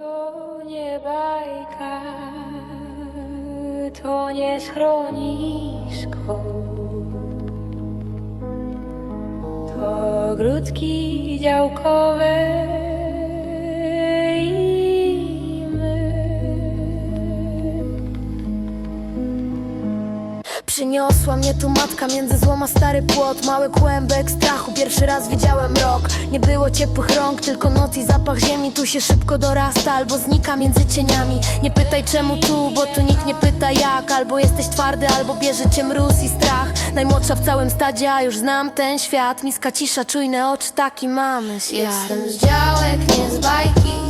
To nie bajka, to nie schronisko. To ogródki działkowe Przyniosła mnie tu matka między złoma stary płot Mały kłębek strachu, pierwszy raz widziałem rok. Nie było ciepłych rąk, tylko noc i zapach ziemi. Tu się szybko dorasta albo znika między cieniami. Nie pytaj czemu tu, bo tu nikt nie pyta jak. Albo jesteś twardy, albo bierze cię mróz i strach. Najmłodsza w całym stadzie, a już znam ten świat. Miska cisza, czujne oczy, taki mamy świat. Jestem z działek, nie z bajki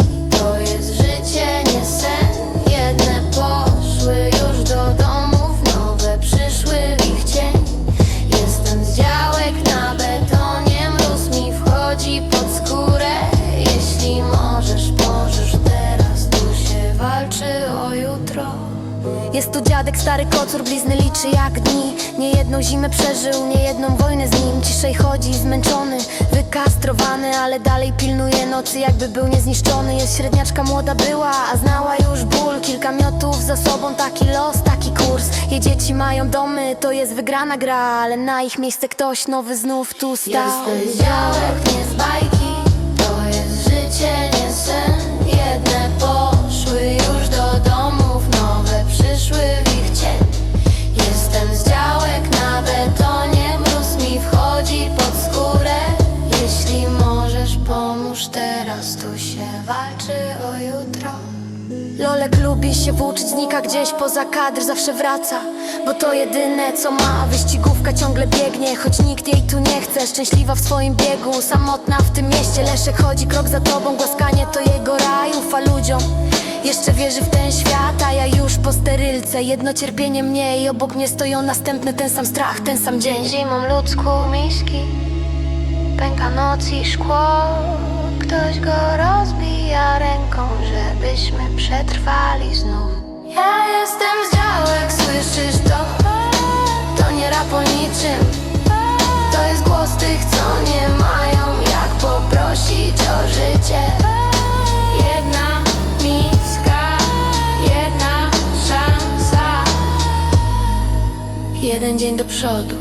jutro. Jest tu dziadek, stary kocur, blizny liczy jak dni. Nie jedną zimę przeżył, nie jedną wojnę z nim. Ciszej chodzi, zmęczony, wykastrowany Ale dalej pilnuje nocy, jakby był niezniszczony. Jest średniaczka młoda była, a znała już ból. Kilka miotów za sobą, taki los, taki kurs. Jej dzieci mają domy, to jest wygrana gra Ale na ich miejsce ktoś nowy znów tu stał. Jestem działek, nie z bajki pomóż teraz Tu się walczy o jutro. Lolek lubi się włóczyć, znika gdzieś poza kadr, zawsze wraca. Bo to jedyne co ma, wyścigówka ciągle biegnie Choć nikt jej tu nie chce, szczęśliwa w swoim biegu Samotna w tym mieście, Leszek chodzi krok za tobą Głaskanie to jego raj, ufa ludziom. Jeszcze wierzy w ten świat, a ja już po sterylce. Jedno cierpienie mniej, obok mnie stoją następny ten sam strach, ten sam dzień. Zimą ludzku miski, pęka noc i szkło Ktoś go rozbija ręką, żebyśmy przetrwali znów. Ja jestem z działek, słyszysz to? To nie rap o niczym. To jest głos tych, co nie mają jak poprosić o życie. Jedna miska, jedna szansa. Jeden dzień do przodu